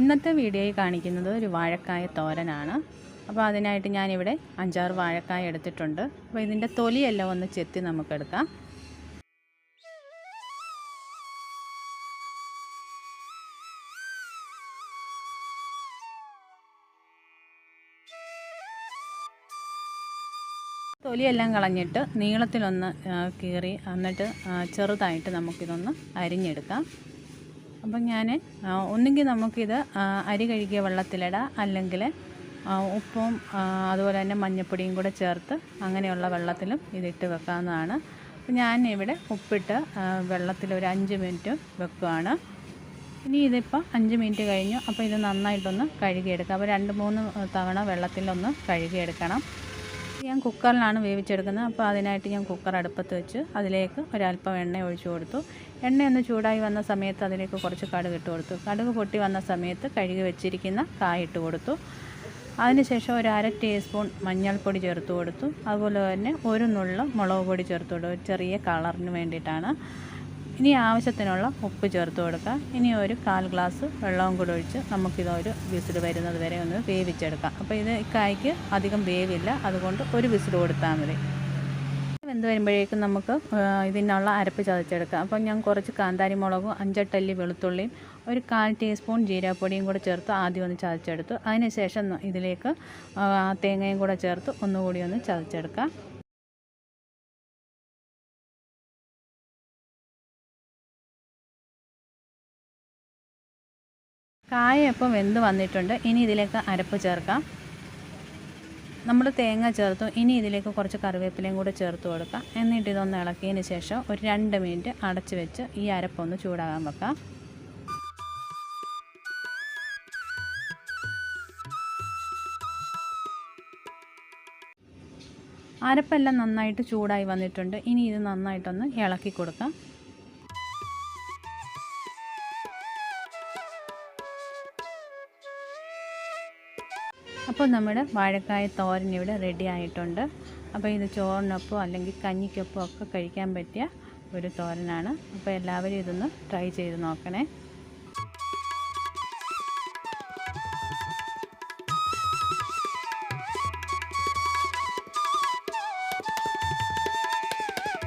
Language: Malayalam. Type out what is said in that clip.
ഇന്നത്തെ വീഡിയോയിൽ കാണിക്കുന്നത് ഒരു വാഴക്കായ തോരനാണ്. അപ്പോൾ അതിനായിട്ട് ഞാനിവിടെ അഞ്ചാറ് വാഴക്കായ എടുത്തിട്ടുണ്ട്. അപ്പോൾ ഇതിന്റെ തൊലിയെല്ലാം ഒന്ന് ചെത്തി നമുക്കെടുക്കാം. തൊലിയെല്ലാം കളഞ്ഞിട്ട് നീളത്തിലൊന്ന് കീറി എന്നിട്ട് ചെറുതായിട്ട് നമുക്കിതൊന്ന് അരിഞ്ഞെടുക്കാം. അപ്പം ഞാൻ ഒന്നുകിൽ നമുക്കിത് അരി കഴുകിയ വെള്ളത്തിലിടാം. അല്ലെങ്കിൽ ഉപ്പും അതുപോലെ തന്നെ മഞ്ഞൾപ്പൊടിയും കൂടെ ചേർത്ത് അങ്ങനെയുള്ള വെള്ളത്തിലും ഇതിട്ട് വെക്കാവുന്നതാണ്. ഞാൻ ഇവിടെ ഉപ്പിട്ട് വെള്ളത്തിൽ ഒരു അഞ്ച് മിനിറ്റ് വെക്കുകയാണ് ഇനി ഇതിപ്പോൾ അഞ്ച് മിനിറ്റ് കഴിഞ്ഞു. അപ്പോൾ ഇത് നന്നായിട്ടൊന്ന് കഴുകിയെടുക്കാം. അപ്പോൾ രണ്ട് മൂന്ന് തവണ വെള്ളത്തിലൊന്ന് കഴുകിയെടുക്കണം. ഞാൻ കുക്കറിലാണ് വേവിച്ചെടുക്കുന്നത്. അപ്പോൾ അതിനായിട്ട് ഞാൻ കുക്കർ അടുപ്പത്ത് വെച്ച് അതിലേക്ക് ഒരല്പം എണ്ണ ഒഴിച്ചു കൊടുത്തു. എണ്ണയൊന്ന് ചൂടായി വന്ന സമയത്ത് അതിലേക്ക് കുറച്ച് കടുക് ഇട്ട് കൊടുത്തു. കടുക് പൊട്ടി വന്ന സമയത്ത് കഴുകി വെച്ചിരിക്കുന്ന കായ ഇട്ട് കൊടുത്തു. അതിനുശേഷം ഒരു അര ടീസ്പൂൺ മഞ്ഞൾപ്പൊടി ചേർത്ത് കൊടുത്തു. അതുപോലെ തന്നെ ഒരു നുള്ള മുളക് പൊടി ചേർത്ത് കൊടുത്തു. ചെറിയ കളറിന് വേണ്ടിയിട്ടാണ്. ഇനി ആവശ്യത്തിനുള്ള ഉപ്പ് ചേർത്ത് കൊടുക്കുക. ഇനി ഒരു കാൽ ഗ്ലാസ് വെള്ളവും കൂടെ ഒഴിച്ച് നമുക്കിതൊരു വിസിൽ വരുന്നത് വരെ ഒന്ന് വേവിച്ചെടുക്കാം. അപ്പോൾ ഇത് ഇക്കായ്ക്ക് അധികം വേവില്ല. അതുകൊണ്ട് ഒരു വിസിൽ കൊടുത്താൽ മതി. വെന്ത് വരുമ്പോഴേക്കും നമുക്ക് ഇതിനുള്ള അരപ്പ് ചതച്ചെടുക്കാം. അപ്പോൾ ഞാൻ കുറച്ച് കാന്താരി മുളകും അഞ്ചെട്ടല്ലി വെളുത്തുള്ളിയും ഒരു കാൽ ടീസ്പൂൺ ജീരാപ്പൊടിയും കൂടെ ചേർത്ത് ആദ്യം ഒന്ന് ചതച്ചെടുത്തു. അതിനുശേഷം ഇതിലേക്ക് തേങ്ങയും കൂടെ ചേർത്ത് ഒന്നുകൂടി ഒന്ന് ചതച്ചെടുക്കാം. കായ ഇപ്പോൾ വെന്ത് വന്നിട്ടുണ്ട്. ഇനി ഇതിലേക്ക് അരപ്പ് ചേർക്കാം. നമ്മൾ തേങ്ങ ചേർത്തു. ഇനി ഇതിലേക്ക് കുറച്ച് കറിവേപ്പിലയും കൂടെ ചേർത്ത് കൊടുക്കാം. എന്നിട്ട് ഇതൊന്ന് ഇളക്കിയതിന് ശേഷം ഒരു രണ്ട് മിനിറ്റ് അടച്ച് വെച്ച് ഈ അരപ്പൊന്ന് ചൂടാകാൻ വെക്കാം. അരപ്പെല്ലാം നന്നായിട്ട് ചൂടായി വന്നിട്ടുണ്ട്. ഇനി ഇത് നന്നായിട്ടൊന്ന് ഇളക്കി കൊടുക്കാം. അപ്പോൾ നമ്മുടെ വാഴക്കായ തോരൻ ഇവിടെ റെഡി ആയിട്ടുണ്ട്. അപ്പോൾ ഇത് ചോറിനൊപ്പം അല്ലെങ്കിൽ കഞ്ഞിക്കൊപ്പം ഒക്കെ കഴിക്കാൻ പറ്റിയ ഒരു തോരനാണ്. അപ്പോൾ എല്ലാവരും ഇതൊന്ന് ട്രൈ ചെയ്ത് നോക്കണേ.